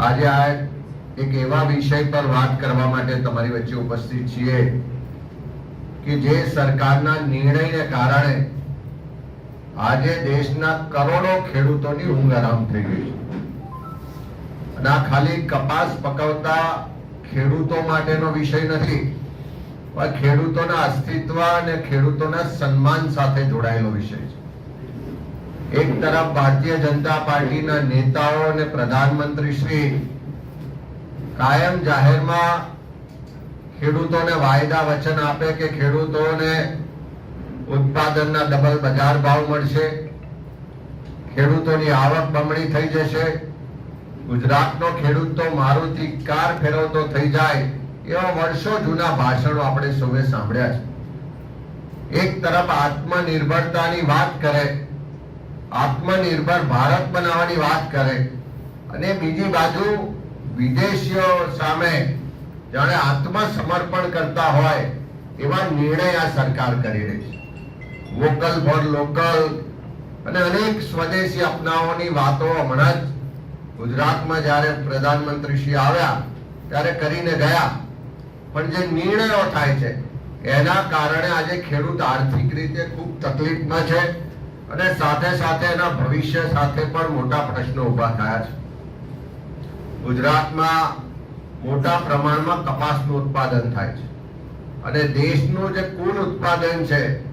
આજે આ એક એવા વિષય પર વાત કરવા માટે તમારી વચ્ચે ઉપસ્થિત છીએ કે જે સરકારના નિર્ણયને કારણે આજે દેશના કરોડો ખેડૂતોની ઊંઘ આરામ થઈ ગઈ છે. આ ખાલી કપાસ પકવતા ખેડૂતો માટેનો વિષય નથી, પણ ખેડૂતોના અસ્તિત્વ અને ખેડૂતોના સન્માન સાથે જોડાયેલો વિષય છે. એક તરફ ભારતીય જનતા પાર્ટીના નેતાઓ અને પ્રધાનમંત્રી શ્રી કાયમ જાહેરમાં ખેડૂતોને વાયદા વચન આપે કે ખેડૂતોને ઉત્પાદનના ડબલ બજાર ભાવ મળશે, ખેડૂતોની આવક બમણી થઈ જશે, ગુજરાતનો ખેડૂત તો મારુતિ કાર ફેરવતો થઈ જાય એવા વર્ષો જૂના ભાષણો આપણે સૌએ સાંભળ્યા છે. એક તરફ આત્મનિર્ભરતાની વાત કરે આત્મનિર્ભર ભારત બનાવવાની વાત કરે. અને બીજી બાજુ વિદેશીઓ સામે જાણે આત્મસમર્પણ કરતા હોય એવા નિર્ણય આ સરકાર કરી રહી છે. વોકલ ફોર લોકલ અને અનેક સ્વદેશી અપનાવવાની વાતો હમણાં જ ગુજરાતમાં જ્યારે પ્રધાનમંત્રી શ્રી આવ્યા, ત્યારે કરીને ગયા. પણ જે નિર્ણયો થાય છે, એના કારણે આજે ખેડૂત આર્થિક રીતે ખૂબ તકલીફમાં છે. અને સાથે સાથે એના ભવિષ્ય સાથે પણ મોટા પ્રશ્નો ઊભા થયા છે. ગુજરાતમાં મોટા પ્રમાણમાં કપાસનું ઉત્પાદન થાય છે. અને દેશનું જે કુલ ઉત્પાદન છે,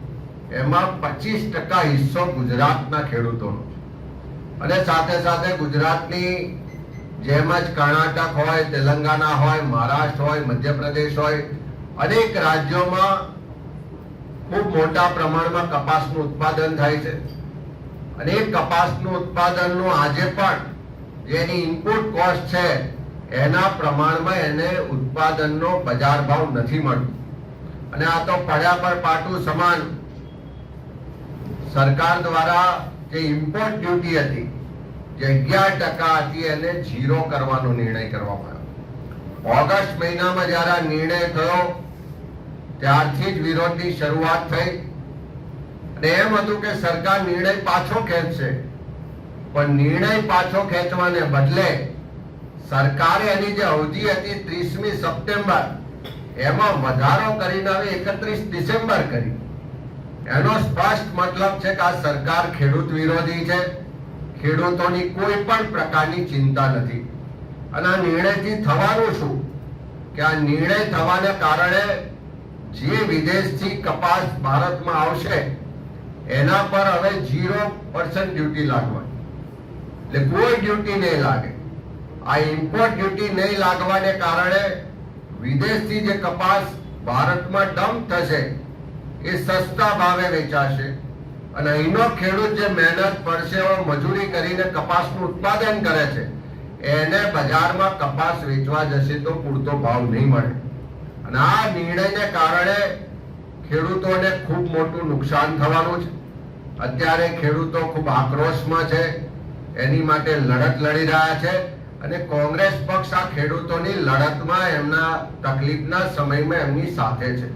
એમાં પચીસ ટકા હિસ્સો ગુજરાતના ખેડૂતોનો છે. અને સાથે સાથે ગુજરાતની જેમ જ કર્ણાટક હોય તેલંગાણા હોય, મહારાષ્ટ્ર હોય, મધ્યપ્રદેશ હોય, અનેક રાજ્યોમાં ખૂબ મોટા પ્રમાણમાં કપાસનું ઉત્પાદન થાય છે. અને એ કપાસનું ઉત્પાદનનું આજે પણ જેની ઇનપુટ કોસ્ટ છે, એના પ્રમાણમાં એને ઉત્પાદનનો બજાર ભાવ નથી મળતો. અને આ તો પડ્યા પર પાટું સમાન. સરકાર દ્વારા જે ઇમ્પોર્ટ ડ્યુટી હતી, જે અગિયાર ટકા હતી, એને ઝીરો કરવાનો નિર્ણય કરવામાં આવ્યો. ઓગસ્ટ મહિનામાં જ્યારે નિર્ણય થયો ત્યારથી જ વિરોધની શરૂઆત થઈ. અને એમ હતું કે સરકાર નિર્ણય પાછો ખેંચશે. પણ નિર્ણય પાછો ખેંચવાને બદલે સરકારે એની જે અવધિ હતી ત્રીસમી સપ્ટેમ્બર, એમાં વધારો કરીને હવે એકત્રીસ ડિસેમ્બર કરી. એનો સ્પષ્ટ મતલબ છે કે આ સરકાર ખેડૂત વિરોધી છે. ખેડૂતોની કોઈ પણ પ્રકારની ચિંતા નથી. અને આ નિર્ણયથી થવાનું શું? કે આ નિર્ણય થવાને કારણે જે વિદેશથી કપાસ ભારતમાં આવશે, એના પર હવે ઝીરો પર્સન્ટ ડ્યુટી લાગવાની. એટલે કોઈ ડ્યુટી નહીં લાગે. આ ઇમ્પોર્ટ ડ્યુટી નહીં લાગવાને કારણે વિદેશથી જે કપાસ ભારતમાં ડમ્પ થશે, એ સસ્તા ભાવે વેચાશે. અને અહીંનો ખેડૂત જે મહેનત પરસેવો મજૂરી કરીને કપાસનું ઉત્પાદન કરે છે, એને બજારમાં કપાસ વેચવા જશે તો પૂરતો ભાવ નહીં મળે. અને આ નિર્ણયને કારણે ખેડૂતોને ખૂબ મોટું નુકસાન થવાનું છે. અત્યારે ખેડૂતો ખૂબ આક્રોશમાં છે, એની માટે લડત લડી રહ્યા છે અને કોંગ્રેસ પક્ષ આ ખેડૂતોની લડતમાં એમના તકલીફના સમયમાં એમની સાથે છે.